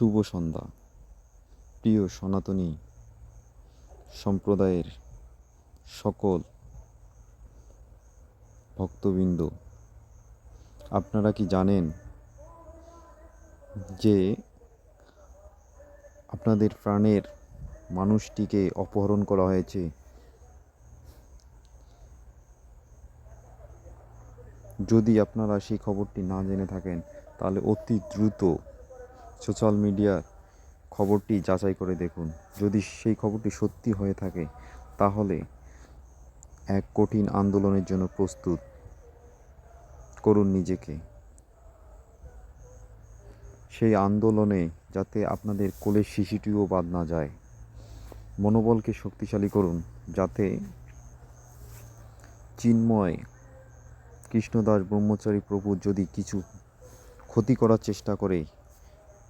শুভ সন্ধ্যা। প্রিয় সনাতনী সম্প্রদায়ের সকল ভক্তবৃন্দ, আপনারা কি জানেন যে আপনাদের প্রাণের মানুষটিকে অপহরণ করা হয়েছে? যদি আপনারা সেই খবরটি না জেনে থাকেন, তাহলে অতি দ্রুত সোশ্যাল মিডিয়ার খবরটি যাচাই করে দেখুন। যদি সেই খবরটি সত্যি হয়ে থাকে, তাহলে এক কঠিন আন্দোলনের জন্য প্রস্তুত করুন নিজেকে। সেই আন্দোলনে যাতে আপনাদের কোলের শিশুটিও বাদ না যায়, মনোবলকে শক্তিশালী করুন, যাতে চিন্ময় কৃষ্ণদাস ব্রহ্মচারী প্রভু যদি কিছু ক্ষতি করার চেষ্টা করে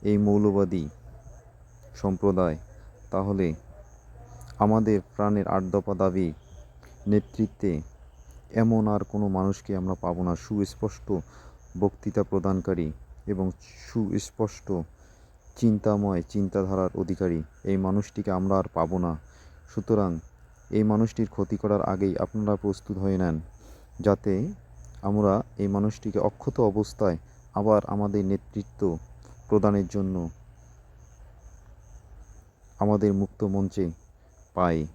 এই মৌলবাদী সম্প্রদায়, তাহলে আমাদের প্রাণের আট দফা দাবি নেতৃত্বে এমন আর কোনো মানুষকে আমরা পাবো না। সুস্পষ্ট বক্তৃতা প্রদানকারী এবং সুস্পষ্ট চিন্তাময় চিন্তাধারার অধিকারী এই মানুষটিকে আমরা আর পাবো না। সুতরাং এই মানুষটির ক্ষতি করার আগেই আপনারা প্রস্তুত হয়ে নেন, যাতে আমরা এই মানুষটিকে অক্ষত অবস্থায় আবার আমাদের নেতৃত্ব প্রদানের জন্য আমাদের মুক্ত মঞ্চে পাই।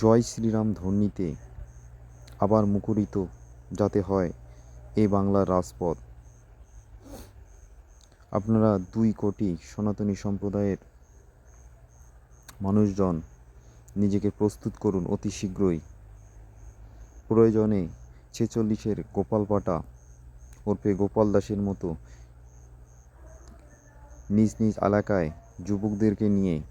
জয় শ্রীরাম ধ্বনিতে আবার মুখরিত যাতে হয় এই বাংলার রাজপথ। আপনারা দুই কোটি সনাতনী সম্প্রদায়ের মানুষজন নিজেকে প্রস্তুত করুন অতি শীঘ্রই। প্রয়োজনে ছেচল্লিশের গোপাল পাটা ওরফে গোপাল দাসের মতো নিজ নিজ এলাকায় যুবকদেরকে নিয়ে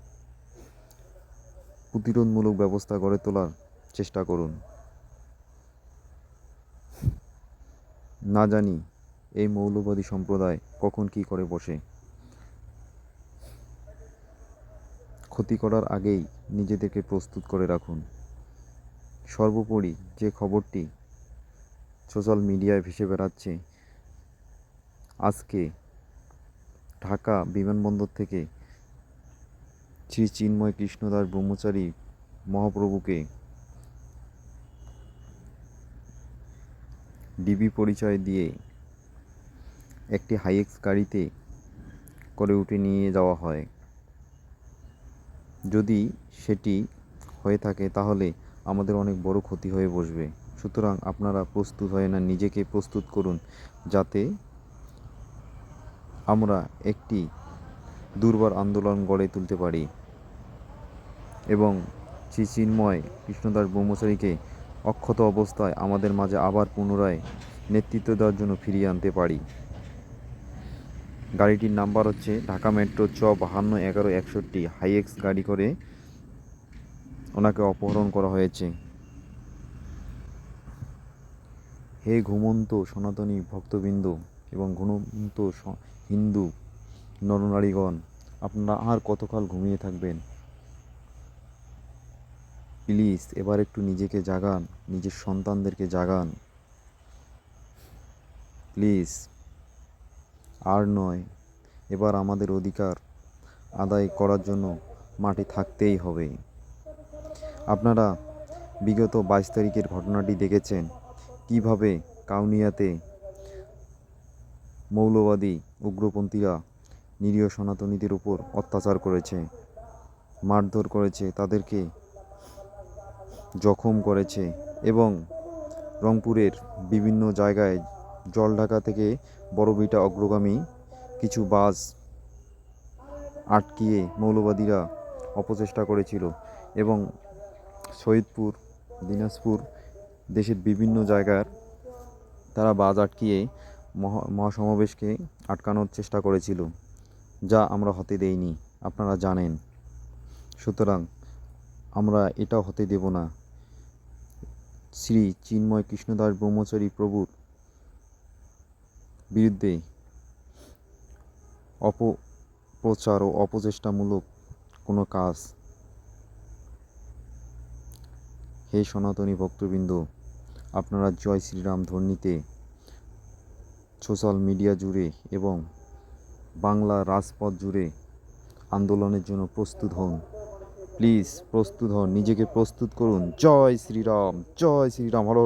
প্রতিরোধমূলক ব্যবস্থা গড়ে তোলার চেষ্টা করুন। না জানি এই মৌলবাদী সম্প্রদায় কখন কি করে বসে। ক্ষতি করার আগেই নিজেদেরকে প্রস্তুত করে রাখুন। সর্বোপরি যে খবরটি সোশ্যাল মিডিয়ায় ভেসে বেড়াচ্ছে। আজকে ঢাকা বিমানবন্দর থেকে শ্রী চিন্ময় কৃষ্ণদাস ব্রহ্মচারী মহাপ্রভুকে ডিবি পরিচয় দিয়ে একটি হাইএক্স গাড়িতে করে উঠে নিয়ে যাওয়া হয়। যদি সেটি হয়ে থাকে, তাহলে আমাদের অনেক বড় ক্ষতি হয়ে বসবে। সুতরাং আপনারা প্রস্তুত হয় না, নিজেকে প্রস্তুত করুন যাতে আমরা একটি দুর্বার আন্দোলন গড়ে তুলতে পারি। এবং শ্রী চিন্ময় কৃষ্ণদাস ব্রহ্মচারীকে অক্ষত অবস্থায় আমাদের মাঝে আবার পুনরায় নেতৃত্ব দেওয়ার জন্য ফিরিয়ে আনতে পারি। গাড়িটির নাম্বার হচ্ছে ঢাকা মেট্রো চ বাহান্ন এগারো একষট্টি। হাইএক্স গাড়ি করে ওনাকে অপহরণ করা হয়েছে। হে ঘুমন্ত সনাতনী ভক্তবৃন্দ এবং ঘুমন্ত হিন্দু নরনারীগণ, আপনারা আর কতকাল ঘুমিয়ে থাকবেন? প্লিজ এবার একটু নিজেকে জাগান, নিজের সন্তানদেরকে জাগান। প্লিজ। আর নয়, এবার আমাদের অধিকার আদায় করার জন্য মাঠে থাকতেই হবে। আপনারা বিগত বাইশ তারিখের ঘটনাটি দেখেছেন। কীভাবে কাউনিয়াতে মৌলবাদী উগ্রপন্থীরা নিরীহ সনাতনীদের উপর অত্যাচার করেছে, মারধর করেছে, তাদেরকে জখম করেছে এবং রংপুরের বিভিন্ন জায়গায় জলঢাকা থেকে বড়বিটা অগ্রগামী কিছু বাস আটকিয়ে মৌলবাদীরা অপচেষ্টা করেছিল এবং শহীদপুর দিনাজপুর দেশের বিভিন্ন জায়গার তারা বাজ আটকিয়ে মহা, মহাসমাবেশকে আটকানোর চেষ্টা করেছিল, যা আমরা হতে দেইনি, আপনারা জানেন। সুতরাং আমরা এটাও হতে দেব না। শ্রী চিন্ময় কৃষ্ণদাস ব্রহ্মচারী প্রভুর বিরুদ্ধে অপপ্রচার ও অপচেষ্টামূলক কোনো কাজ হে সনাতনী ভক্তবৃন্দ, আপনারা জয় শ্রীরাম ধ্বনিতে সোশ্যাল মিডিয়া জুড়ে এবং বাংলা রাজপথ জুড়ে আন্দোলনের জন্য প্রস্তুত হন। প্লিজ প্রস্তুত হন, নিজেকে প্রস্তুত করুন। জয় শ্রীরাম জয় শ্রীরাম। হর